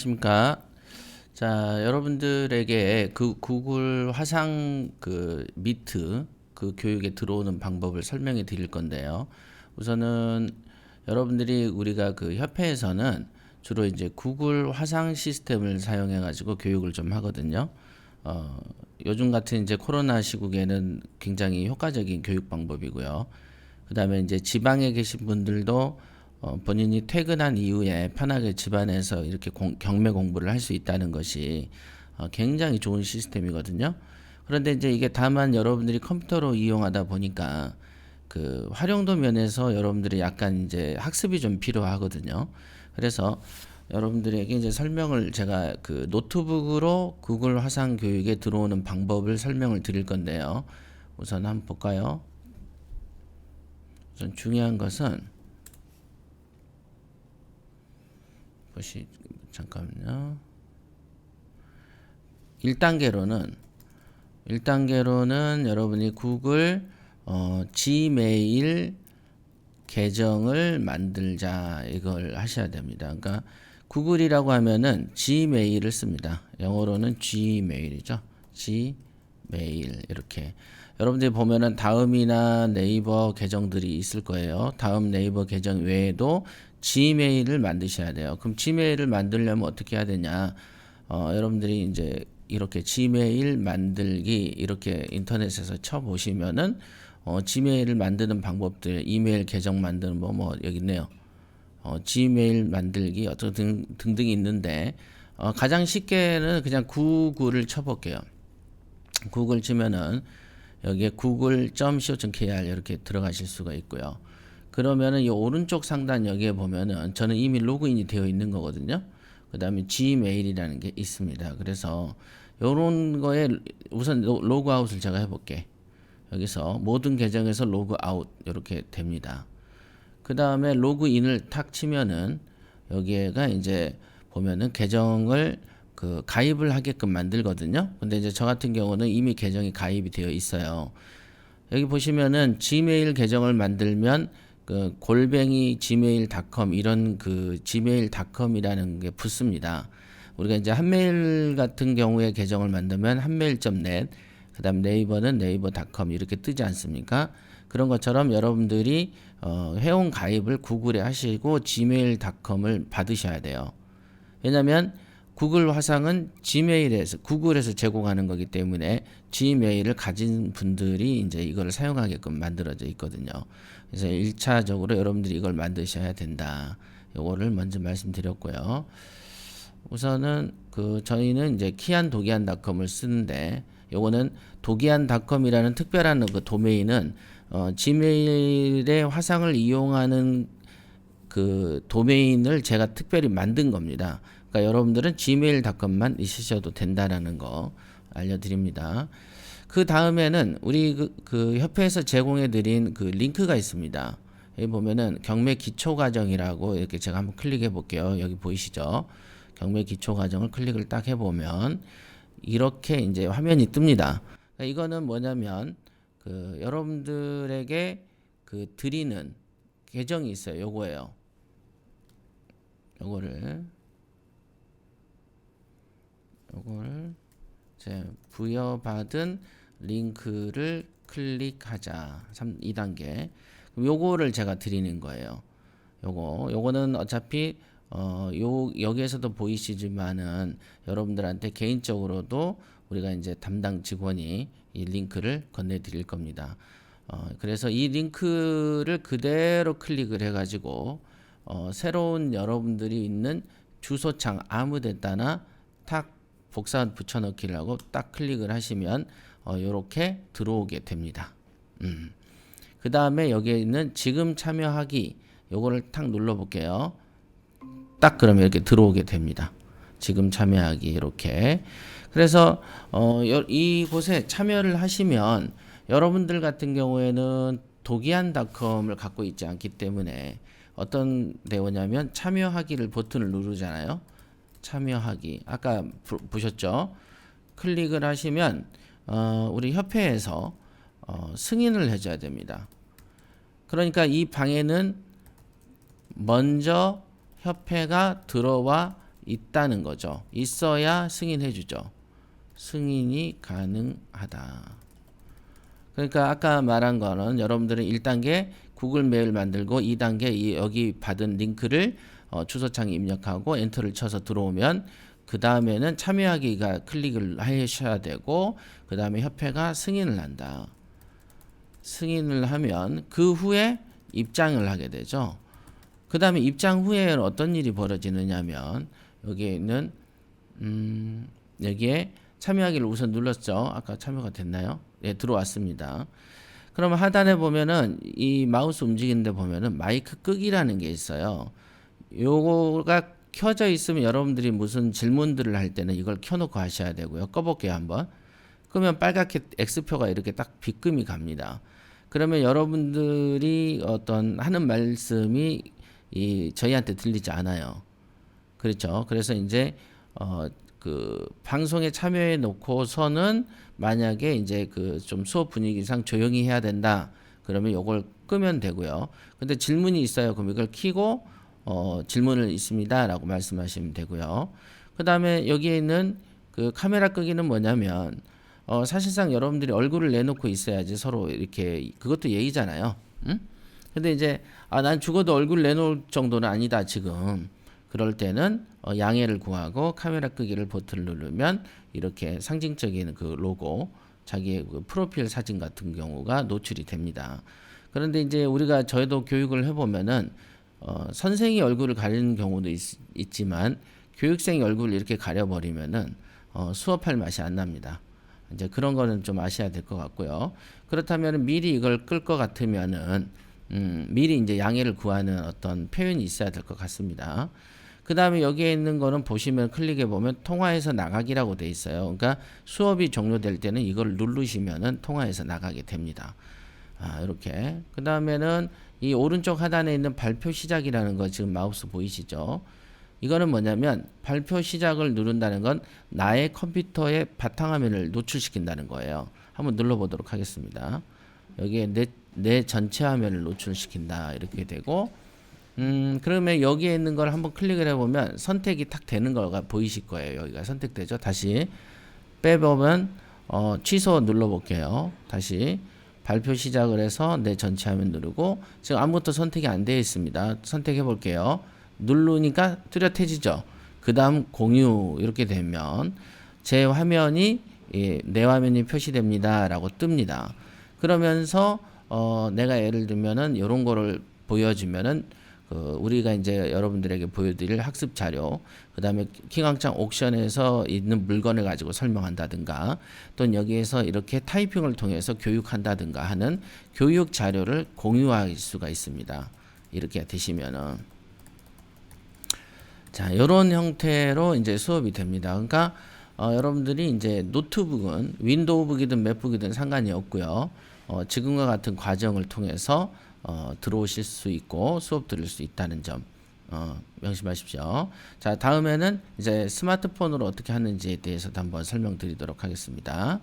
안녕하십니까. 자, 여러분들에게 그 구글 화상 그 미트 그 교육에 들어오는 방법을 설명해 드릴 건데요. 우선은 여러분들이 우리가 그 협회에서는 주로 이제 구글 화상 시스템을 사용해 가지고 교육을 좀 하거든요. 어, 요즘 같은 이제 코로나 시국에는 굉장히 효과적인 교육 방법이고요. 그다음에 이제 지방에 계신 분들도 어, 본인이 퇴근한 이후에 편하게 집안에서 이렇게 공, 경매 공부를 할 수 있다는 것이 어, 굉장히 좋은 시스템이거든요. 그런데 이제 이게 다만 여러분들이 컴퓨터로 이용하다 보니까 그 활용도 면에서 여러분들이 약간 이제 학습이 좀 필요하거든요. 그래서 여러분들에게 이제 설명을 제가 그 노트북으로 구글 화상 교육에 들어오는 방법을 설명을 드릴 건데요. 우선 한번 볼까요? 우선 중요한 것은 보시 잠깐만요. 1단계로는 1단계로는 여러분이 구글 어, 지메일 계정을 만들자 이걸 하셔야 됩니다. 그러니까 구글이라고 하면은 지메일을 씁니다. 영어로는 gmail이죠. gmail 이렇게 여러분들이 보면은 다음이나 네이버 계정들이 있을 거예요. 다음 네이버 계정 외에도 지메일을 만드셔야 돼요. 그럼 지메일을 만들려면 어떻게 해야 되냐? 어, 여러분들이 이제 이렇게 지메일 만들기 이렇게 인터넷에서 쳐 보시면은 어, 지메일을 만드는 방법들, 이메일 계정 만드는 뭐, 뭐, 여기 있네요. 어, 지메일 만들기 어떤 등, 등등 있는데, 어, 가장 쉽게는 그냥 구글을 쳐볼게요. 구글 치면은 여기에 google.co.kr 이렇게 들어가실 수가 있고요. 그러면은 이 오른쪽 상단 여기에 보면은 저는 이미 로그인이 되어 있는 거거든요. 그 다음에 Gmail이라는 게 있습니다. 그래서 요런 거에 우선 로그아웃을 제가 해볼게. 여기서 모든 계정에서 로그아웃 이렇게 됩니다. 그 다음에 로그인을 탁 치면은 여기에가 이제 보면은 계정을 그 가입을 하게끔 만들거든요. 근데 이제 저 같은 경우는 이미 계정이 가입이 되어 있어요. 여기 보시면은 지메일 계정을 만들면 그 골뱅이 gmail.com 이런 그 gmail.com이라는 게 붙습니다. 우리가 이제 한메일 같은 경우에 계정을 만들면 한메일.net 그다음 네이버는 네이버.com 이렇게 뜨지 않습니까? 그런 것처럼 여러분들이 어, 회원 가입을 구글에 하시고 gmail.com을 받으셔야 돼요. 왜냐하면 구글 화상은 지메일에서 구글에서 제공하는 거기 때문에 지메일을 가진 분들이 이제 이걸 사용하게끔 만들어져 있거든요. 그래서 1차적으로 여러분들이 이걸 만드셔야 된다. 요거를 먼저 말씀드렸고요. 우선은 그 저희는 이제 키안 도기안닷컴을 쓰는데 요거는 도기안닷컴이라는 특별한 그 도메인은 어, 지메일의 화상을 이용하는 그 도메인을 제가 특별히 만든 겁니다. 그러니까 여러분들은 gmail.com만 있으셔도 된다라는 거 알려드립니다. 그 다음에는 우리 그, 그 협회에서 제공해드린 그 링크가 있습니다. 여기 보면은 경매 기초 과정이라고 이렇게 제가 한번 클릭해 볼게요. 여기 보이시죠? 경매 기초 과정을 클릭을 딱 해보면 이렇게 이제 화면이 뜹니다. 그러니까 이거는 뭐냐면 그 여러분들에게 그 드리는 계정이 있어요. 요거예요. 요거를 요걸 제 부여받은 링크를 클릭하자. 3, 2단계. 그럼 요거를 제가 드리는 거예요. 요거. 요거는 어차피 어, 요, 여기에서도 보이시지만은 여러분들한테 개인적으로도 우리가 이제 담당 직원이 이 링크를 건네 드릴 겁니다. 어, 그래서 이 링크를 그대로 클릭을 해가지고 어, 새로운 여러분들이 있는 주소창 아무 데다나 탁 복사 붙여넣기를 하고 딱 클릭을 하시면 어, 이렇게 들어오게 됩니다. 음. 그 다음에 여기에 있는 지금 참여하기 요거를 탁 눌러 볼게요. 딱 그러면 이렇게 들어오게 됩니다. 지금 참여하기 이렇게. 그래서 어, 이곳에 참여를 하시면 여러분들 같은 경우에는 도기안닷컴을 갖고 있지 않기 때문에 어떤 내용이냐면 참여하기를 버튼을 누르잖아요. 참여하기 아까 부, 보셨죠? 클릭을 하시면 어, 우리 협회에서 어, 승인을 해줘야 됩니다. 그러니까 이 방에는 먼저 협회가 들어와 있다는 거죠. 있어야 승인해 주죠. 승인이 가능하다. 그러니까 아까 말한 거는 여러분들은 1단계 구글 메일 만들고 2단계 이 여기 받은 링크를 어, 주소창에 입력하고 엔터를 쳐서 들어오면 그 다음에는 참여하기가 클릭을 하셔야 되고 그 다음에 협회가 승인을 한다. 승인을 하면 그 후에 입장을 하게 되죠. 그 다음에 입장 후에 어떤 일이 벌어지느냐면 여기에 있는 음, 여기에 참여하기를 우선 눌렀죠. 아까 참여가 됐나요? 네, 들어왔습니다. 그러면 하단에 보면은 이 마우스 움직이는데 보면은 마이크 끄기라는 게 있어요. 요거가 켜져 있으면 여러분들이 무슨 질문들을 할 때는 이걸 켜놓고 하셔야 되고요. 꺼볼게요 한번. 끄면 빨갛게 X표가 이렇게 딱 비금이 갑니다. 그러면 여러분들이 어떤 하는 말씀이 이 저희한테 들리지 않아요. 그렇죠. 그래서 이제 어 그 방송에 참여해 놓고서는 만약에 이제 그 좀 수업 분위기상 조용히 해야 된다. 그러면 요걸 끄면 되고요. 근데 질문이 있어요. 그럼 이걸 키고 어 질문을 있습니다라고 말씀하시면 되고요. 그 다음에 여기에 있는 그 카메라 끄기는 뭐냐면 어 사실상 여러분들이 얼굴을 내놓고 있어야지 서로 이렇게 그것도 예의잖아요. 응? 근데 이제 아 난 죽어도 얼굴 내놓을 정도는 아니다 지금 그럴 때는 어, 양해를 구하고 카메라 끄기를 버튼을 누르면 이렇게 상징적인 그 로고 자기의 그 프로필 사진 같은 경우가 노출이 됩니다. 그런데 이제 우리가 저희도 교육을 해보면은 어, 선생이 얼굴을 가리는 경우도 있, 지만 교육생이 얼굴을 이렇게 가려버리면은 어, 수업할 맛이 안 납니다. 이제 그런 거는 좀 아셔야 될 것 같고요. 그렇다면 미리 이걸 끌 것 같으면은 음, 미리 이제 양해를 구하는 어떤 표현이 있어야 될 것 같습니다. 그 다음에 여기에 있는 거는 보시면 클릭해 보면 통화에서 나가기라고 돼 있어요. 그러니까 수업이 종료될 때는 이걸 누르시면은 통화에서 나가게 됩니다. 아, 이렇게. 그 다음에는 이 오른쪽 하단에 있는 발표 시작이라는 거 지금 마우스 보이시죠? 이거는 뭐냐면 발표 시작을 누른다는 건 나의 컴퓨터의 바탕화면을 노출시킨다는 거예요. 한번 눌러보도록 하겠습니다. 여기에 내, 내 전체 화면을 노출시킨다 이렇게 되고 음 그러면 여기에 있는 걸 한번 클릭을 해보면 선택이 탁 되는 거가 보이실 거예요. 여기가 선택되죠. 다시 빼보면 어, 취소 눌러볼게요. 다시 발표 시작을 해서 내 전체 화면 누르고 지금 아무것도 선택이 안 되어 있습니다. 선택해 볼게요. 누르니까 뚜렷해지죠. 그 다음 공유 이렇게 되면 제 화면이 예, 내 화면이 표시됩니다. 라고 뜹니다. 그러면서 어, 내가 예를 들면은 이런 거를 보여주면은 그 우리가 이제 여러분들에게 보여드릴 학습 자료, 그 다음에 킹왕짱 옥션에서 있는 물건을 가지고 설명한다든가, 또는 여기에서 이렇게 타이핑을 통해서 교육한다든가 하는 교육 자료를 공유할 수가 있습니다. 이렇게 되시면은. 자, 이런 형태로 이제 수업이 됩니다. 그러니까 어, 여러분들이 이제 노트북은 윈도우북이든 맥북이든 상관이 없고요. 어, 지금과 같은 과정을 통해서 어, 들어오실 수 있고 수업 들을 수 있다는 점 어, 명심하십시오. 자, 다음에는 이제 스마트폰으로 어떻게 하는지에 대해서도 한번 설명드리도록 하겠습니다.